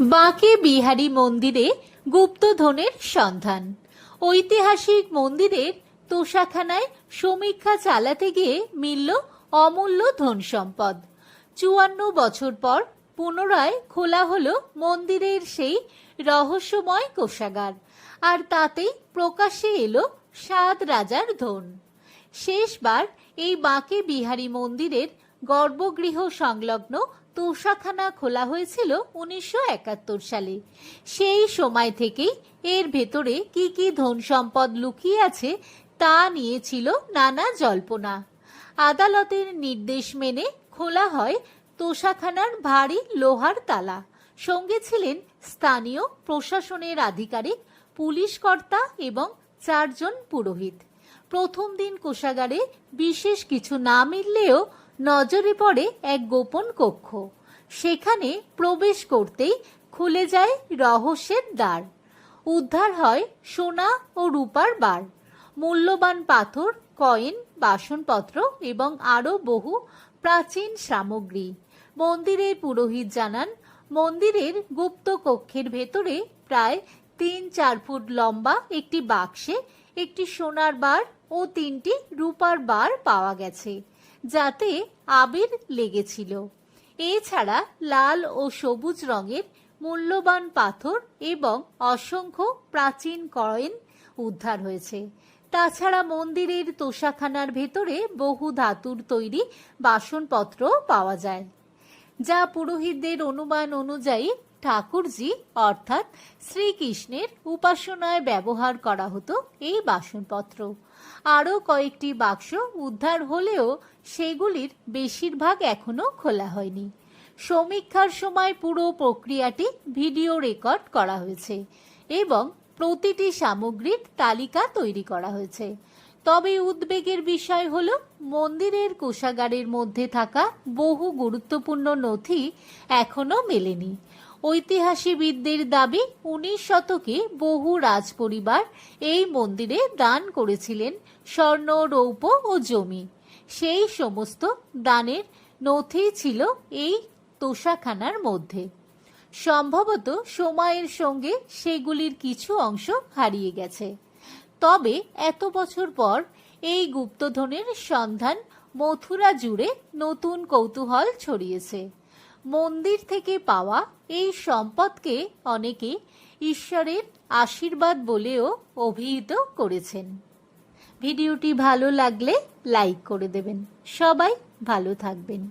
বাঁকে বিহারী মন্দিরে গুপ্তধনের সন্ধান। ঐতিহাসিক মন্দিরের তোষাখানায় সমীক্ষা চালাতে গিয়ে মিলল অমূল্য ধন সম্পদ চুয়ান্ন বছর পর পুনরায় খোলা হলো মন্দিরের সেই রহস্যময় কোষাগার। আর তাতেই প্রকাশ্যে এলো সাত রাজার ধন। শেষবার এই বাঁকে বিহারী মন্দিরের গর্ভগৃহ সংলগ্ন তোষাখানা খোলা হয়েছিল উনিশশো একাত্তর সালে। সেই সময় থেকেই এর ভেতরে কি কি ধন সম্পদ লুকিয়ে আছে তা নিয়েছিল নানা জল্পনা। আদালতের নির্দেশ মেনে খোলা হয় তোষাখানার ভারী লোহার তালা। সঙ্গে ছিলেন স্থানীয় প্রশাসনের আধিকারিক, পুলিশ কর্তা এবং চারজন পুরোহিত। প্রথম দিন কোষাগারে বিশেষ কিছু না মিললেও নজরে পড়ে এক গোপন কক্ষ। সেখানে প্রবেশ করতেই খুলে যায় রহস্যের দ্বার। উদ্ধার হয় সোনা ও রূপার বার। মূল্যবান পাথর, কয়েন, বাসনপত্র এবং আরও বহু প্রাচীন সামগ্রী। মন্দিরের পুরোহিত জানান, মন্দিরের গুপ্ত কক্ষের ভেতরে প্রায় তিন চার ফুট লম্বা একটি বাক্সে একটি সোনার বার ও তিনটি রূপার বার পাওয়া গেছে। যাতে আবির লেগেছিল। এছাড়া লাল ও সবুজ রঙের মূল্যবান পাথর এবং অসংখ্য প্রাচীন কয়েন উদ্ধার হয়েছে। তাছাড়া মন্দিরের তোষাখানার ভেতরে বহু ধাতুর তৈরি বাসনপত্র পাওয়া যায়, যা পুরোহিতদের অনুমান অনুযায়ী ঠাকুরজি, অর্থাৎ শ্রীকৃষ্ণের উপাসনায় ব্যবহার করা হতো এই বাসনপত্র। আরও কয়েকটি বাক্স উদ্ধার হলেও সেগুলির বেশিরভাগ এখনও খোলা হয়নি। সমীক্ষার সময় পুরো প্রক্রিয়াটি ভিডিও রেকর্ড করা হয়েছে এবং প্রতিটি সামগ্রীর তালিকা তৈরি করা হয়েছে। তবে উদ্বেগের বিষয় হল, মন্দিরের কোষাগারের মধ্যে থাকা বহু গুরুত্বপূর্ণ নথি এখনও মেলেনি। ঐতিহাসিকবিদদের দাবি উনিশ শতকে বহু রাজপরিবার এই মন্দিরে দান করেছিলেন স্বর্ণ, রৌপ্য ও জমি। সেই সমস্ত দানের নথি ছিল এই তোষাখানার মধ্যে। সম্ভবত সময়ের সঙ্গে সেগুলির কিছু অংশ হারিয়ে গেছে। তবে এত বছর পর এই গুপ্তধনের সন্ধান মথুরা জুড়ে নতুন কৌতূহল ছড়িয়েছে। মন্দির থেকে পাওয়া এই সম্পদকে অনেকে ঈশ্বরের আশীর্বাদ বলেও অভিহিত করেছেন। ভিডিওটি ভালো লাগলে লাইক করে দেবেন। সবাই ভালো থাকবেন।